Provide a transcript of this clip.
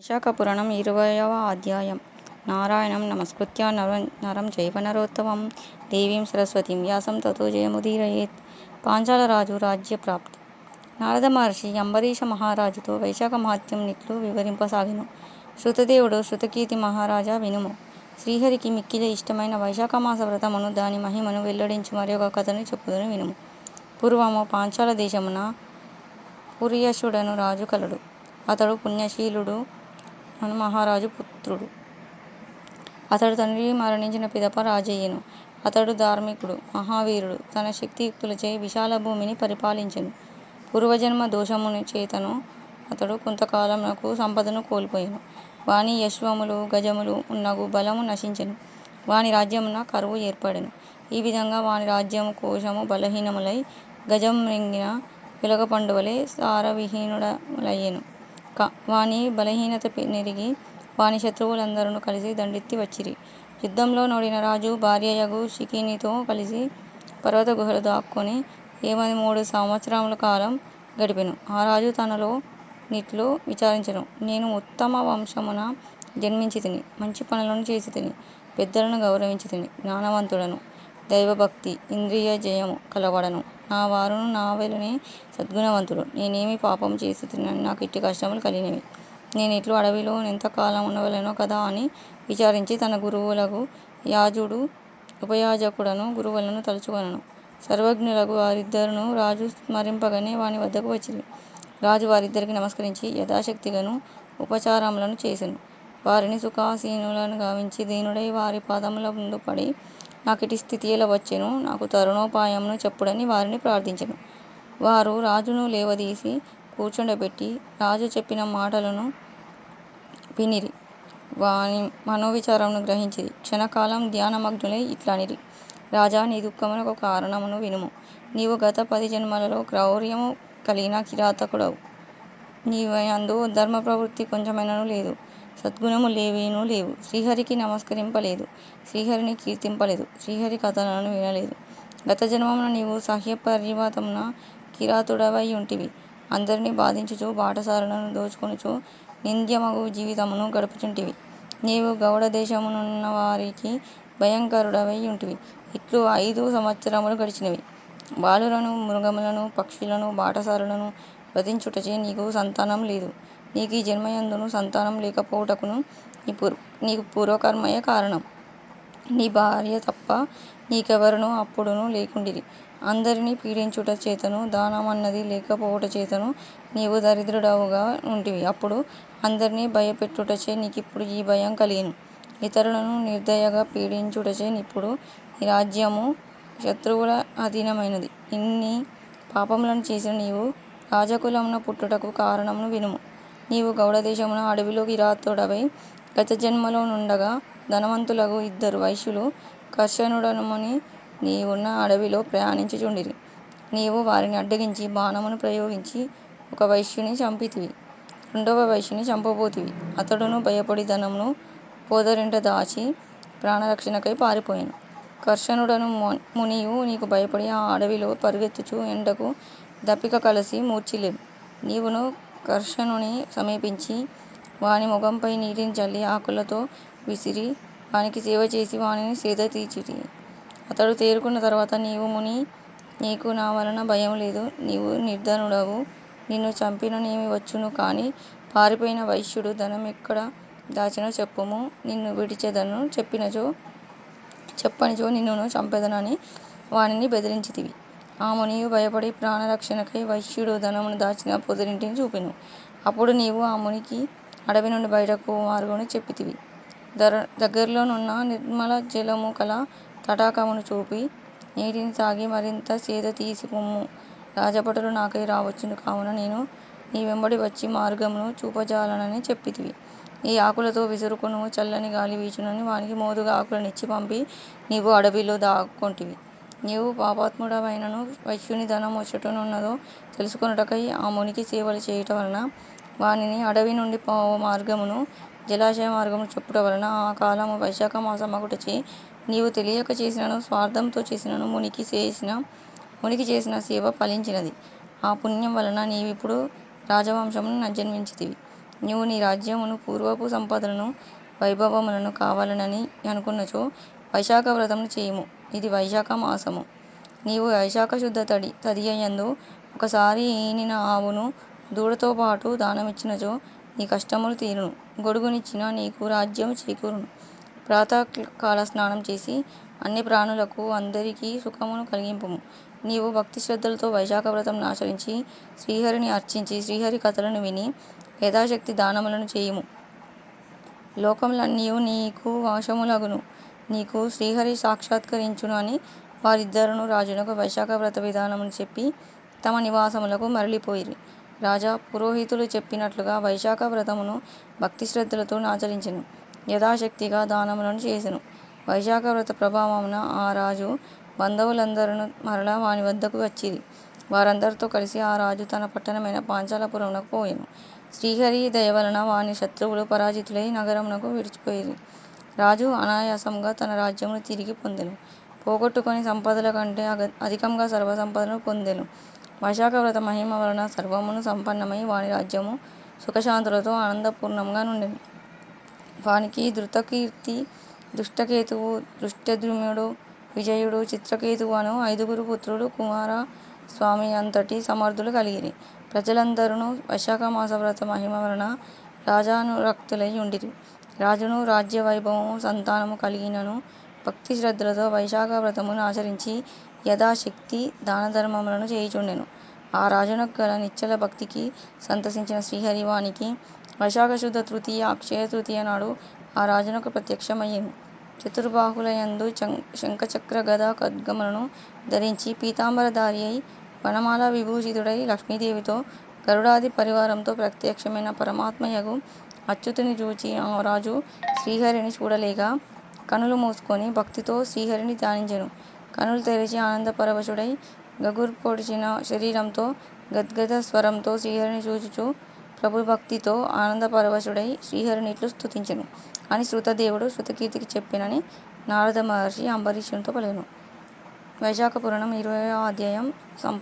విశాఖపురాణం ఇరవయవ అధ్యాయం. నారాయణం నమస్కృత్య నర నరం చైవ నరోత్తమం. దేవీం సరస్వతీం వ్యాసం తతో జయముదీరయేత్. పాంచాలరాజు రాజ్య రాజ్యప్రాప్తి నారద మహర్షి అంబరీష మహారాజుతో వైశాఖ మహాత్మ్యం నిట్లు వివరింపసాగిను. శృతదేవుడు శృతకీర్తి మహారాజా వినుము. శ్రీహరికి మిక్కిలి ఇష్టమైన వైశాఖ మాస వ్రతమును దాని మహిమను వెల్లడించి మరొక కథను చెప్పుదని వినుము. పూర్వము పాంచాల దేశమున పురియషుడను రాజు కలడు. అతడు పుణ్యశీలుడు అను మహారాజు పుత్రుడు. అతడు తండ్రి మరణించిన పిదప రాజయ్యను. అతడు ధార్మికుడు మహావీరుడు. తన శక్తియుక్తులచే విశాల భూమిని పరిపాలించను. పూర్వజన్మ దోషమును చేతను అతడు కొంతకాలమునకు సంపదను కోల్పోయాను. వాని యశ్వములు గజములు ఉన్నగు బలము నశించను. వాని రాజ్యమున కరువు ఏర్పడెను. ఈ విధంగా వాని రాజ్యము కోశము బలహీనములై గజం మ్రింగిన వెలగపండువలె సారవిహీనుడలయ్యను వాని బలహీనత నెరిగి వాని శత్రువులందరును కలిసి దండెత్తి వచ్చిరి. యుద్ధంలో నోడిన రాజు భార్యయగు షికీనితో కలిసి పర్వత గుహలో దాక్కొని ఏమని మూడు సంవత్సరముల కాలం గడిపెను. ఆ రాజు తనలో నిట్లు విచారించెను. నేను ఉత్తమ వంశమున జన్మించితిని మంచి పనులను చేసితిని పెద్దలను గౌరవించితిని జ్ఞానవంతుడను. దైవభక్తి ఇంద్రియ జయము కలవాడను. నా వారును నా వెలుని సద్గుణవంతులు నేనేమి పాపం చేస్తున్నాను నాకు ఇట్టి కష్టములు కలిగినవి. నేను ఇట్లు అడవిలో నెంతకాలముండవలెనో కదా అని విచారించి తన గురువులకు యాజుడు ఉపయాజకుడను గురువులను తలుచుకొనను. సర్వజ్ఞులకు వారిద్దరును రాజు స్మరింపగానే వాని వద్దకు వచ్చింది రాజు వారిద్దరికి నమస్కరించి యథాశక్తిగాను ఉపచారములను చేసెను. వారిని సుఖాసీనులను గావించి దీనుడై వారి పాదముల ముందు పడి నాకిట్టి స్థితి ఎలా వచ్చెను? నాకు తరుణోపాయమును చెప్పుడని వారిని ప్రార్థించెను. వారు రాజును లేవదీసి కూర్చుండబెట్టి రాజు చెప్పిన మాటలను వినిరి. వాని మనోవిచారమును గ్రహించిరి. క్షణకాలం ధ్యానమగ్నులై ఇట్లనిరి. రాజా నీ దుఃఖమునకు కారణమును వినుము. నీవు గత పది జన్మలలో క్రౌర్యము కలిగిన కిరాతకుడవు. నీవందు ధర్మ ప్రవృత్తి కొంచెమైనను లేదు. సద్గుణము లేవేనూ లేవు. శ్రీహరికి నమస్కరింపలేదు. శ్రీహరిని కీర్తింపలేదు. శ్రీహరి కథలను వినలేదు. గత జన్మమున నీవు సహ్యపర్యవాతమున కిరాతుడవై ఉంటివి. అందరిని బాధించుచు బాటసారులను దోచుకొనుచు నింద్యమగు జీవితమును గడుపుచుంటివి. నీవు గౌడ దేశమునున్న వారికి భయంకరుడవై ఉంటివి. ఇట్లు ఐదు సంవత్సరములు గడిచినవి. బాలులను మృగములను పక్షులను బాటసారులను వధించుటచే నీకు సంతానం లేదు. నీకు ఈ జన్మయందును సంతానం లేకపోవుటకును నీ పూర్వకర్మయే కారణం. నీ భార్య తప్ప నీకెవరునూ అప్పుడును లేకుండిరి. అందరినీ పీడించుట చేతను దానమన్నది లేకపోవుటచేతను నీవు దరిద్రుడవుగా ఉంటివి. అప్పుడు అందరినీ భయపెట్టుటచే నీకిప్పుడు ఈ భయం కలిగిను. ఇతరులను నిర్దయగా పీడించుటచే ఇప్పుడు నీ రాజ్యము శత్రువుల అధీనమైనది. ఇన్ని పాపములను చేసిన నీవు రాజకులమున పుట్టుటకు కారణమును వినుము. నీవు గౌడదేశమున అడవిలో కిరాతుడవై గత జన్మలో నుండగా ధనవంతులగు ఇద్దరు వైశ్యులు కర్షణుడనుమని నీవున్న అడవిలో ప్రయాణించుచుండిరి. నీవు వారిని అడ్డగించి బాణమును ప్రయోగించి ఒక వైశ్యుని చంపితివి. రెండవ వైశ్యుని చంపబోతివి. అతడును భయపడి ధనమును పోదరింట దాచి ప్రాణరక్షణకై పారిపోయాను. కర్షణుడను మునియు నీకు భయపడి ఆ అడవిలో పరుగెత్తుచు ఎండకు దప్పిక కలిసి మూర్ఛిల్లెను నీవును కర్షణుని సమీపించి వాని ముఖంపై నీటిని చల్లి ఆకులతో విసిరి వానికి సేవ చేసి వానిని సేద తీర్చితివి అతడు తేరుకున్న తర్వాత నీవు ముని నీకు నా వలన భయం లేదు. నీవు నిర్ధనుడవు. నిన్ను చంపిననేమి వచ్చును కానీ పారిపోయిన వైశ్యుడు ధనం ఎక్కడ దాచినో చెప్పుము. నిన్ను విడిచెదను చెప్పనిచో నిన్నును చంపెదనని వానిని బెదిరించితివి. ఆ మునియు భయపడి ప్రాణరక్షణకై వైశ్యుడు ధనమును దాచిన పొదరింటిని చూపెను. అప్పుడు నీవు ఆ మునికి అడవి నుండి బయటకు మార్గమును చెప్పితివి. దగ్గరలోనున్న నిర్మల జలము కల తటాకమును చూపి నీటిని తాగి మరింత సేద తీసి రాజభటులు నాకై రావచ్చును కావున నేను నీ వెంబడి వచ్చి మార్గమును చూపజాలనని చెప్పితివి. ఈ ఆకులతో విసురుకును చల్లని గాలి వీచునని వానికి మోదుగా ఆకులనిచ్చి పంపి నీవు అడవిలో దాక్కుంటివి. నీవు పాపాత్ముడవైనను వైశ్యుని ధనము ఎచ్చటనున్నదో తెలుసుకొనుటకై ఆ మునికి సేవలు చేయుట వలన వానిని అడవి నుండి పోవు మార్గమును జలాశయ మార్గమును చెప్పుట వలన ఆ కాలము వైశాఖ మాసమగుటచే నీవు తెలియక చేసినను స్వార్థంతో చేసినను మునికి చేసిన మునికి చేసిన సేవ ఫలించినది. ఆ పుణ్యం వలన నీవిప్పుడు రాజవంశమును జన్మించితివి నీవు నీ రాజ్యమును పూర్వపు సంపదలను వైభవములను కావాలనని అనుకున్నచో వైశాఖ వ్రతము చేయుము. ఇది వైశాఖ మాసము నీవు వైశాఖ శుద్ధ తడి తదియందు ఒకసారి ఈనిన ఆవును దూడతో పాటు దానమిచ్చినచో నీ కష్టములు తీరును. గొడుగునిచ్చిన నీకు రాజ్యం చేకూరును. ప్రాతకాల స్నానం చేసి అన్ని ప్రాణులకు అందరికీ సుఖమును కలిగింపుము. నీవు భక్తి శ్రద్ధలతో వైశాఖ వ్రతం ఆచరించి శ్రీహరిని అర్చించి శ్రీహరి కథలను విని యథాశక్తి దానములను చేయుము. లోకములన్నీ నీకు వాషములగును నీకు శ్రీహరి సాక్షాత్కరించును అని వారిద్దరును రాజునకు వైశాఖ వ్రత విధానమును చెప్పి తమ నివాసములకు మరలిపోయిరి. రాజా పురోహితులు చెప్పినట్లుగా వైశాఖ వ్రతమును భక్తి శ్రద్ధలతో ఆచరించెను. యథాశక్తిగా దానములను చేసెను. వైశాఖ వ్రత ప్రభావమున ఆ రాజు బంధువులందరూ మరల వాని వద్దకు వచ్చిరి. వారందరితో కలిసి ఆ రాజు తన పట్టణమైన పాంచాలపురమునకు పోయాను. శ్రీహరి దయవలన వాని శత్రువులు పరాజితులై నగరమునకు విడిచిపోయిరి. రాజు అనాయాసంగా తన రాజ్యమును తిరిగి పొందెను. పోగొట్టుకుని సంపదల కంటే అధికముగా సర్వసంపదను పొందెను. వైశాఖ వ్రత మహిమ వలన సర్వమును సంపన్నమై వాని రాజ్యము సుఖశాంతులతో ఆనందపూర్ణంగా నుండెను. వానికి ధృతకీర్తి ధృష్టకేతువు ధృష్టద్యుమ్నుడు విజయుడు చిత్రకేతువు అను ఐదుగురు పుత్రులు కుమార స్వామి అంతటి సమర్థులు కలిగిరి. ప్రజలందరునూ వైశాఖ మాస వ్రత మహిమ వలన రాజానురక్తులై యుండిరి రాజును రాజ్య వైభవము సంతానము కలిగినను. భక్తి శ్రద్ధలతో వైశాఖ వ్రతమును ఆచరించి యథాశక్తి దానధర్మములను చేయుచుండెను. ఆ రాజునకు గల నిశ్చల భక్తికి సంతసించిన శ్రీహరి వానికి వైశాఖ శుద్ధ తృతీయ అక్షయ తృతీయ నాడు ఆ రాజునకు ప్రత్యక్షమయ్యెను. చతుర్బాహులయందు శంఖచక్ర గదా ఖడ్గములను ధరించి పీతాంబరధారి అయి వనమాల విభూషితుడై లక్ష్మీదేవితో గరుడాది పరివారంతో ప్రత్యక్షమైన పరమాత్మయగు అచ్యుతుని చూచి ఆ రాజు శ్రీహరిని చూడలేక కనులు మూసుకొని భక్తితో శ్రీహరిని ధ్యానించెను. కనులు తెరిచి ఆనందపరవశుడై గగుర్పొడిచిన శరీరంతో గద్గద స్వరంతో శ్రీహరిని చూచుచు ప్రభుభక్తితో ఆనందపరవశుడై శ్రీహరిని ఇట్లు స్తుతించెను. అని శృతదేవుడు శృతకీర్తికి చెప్పినని నారద మహర్షి అంబరీషునితో పలికెను. వైశాఖ పురాణం ఇరవైవ అధ్యాయం సంపూర్ణ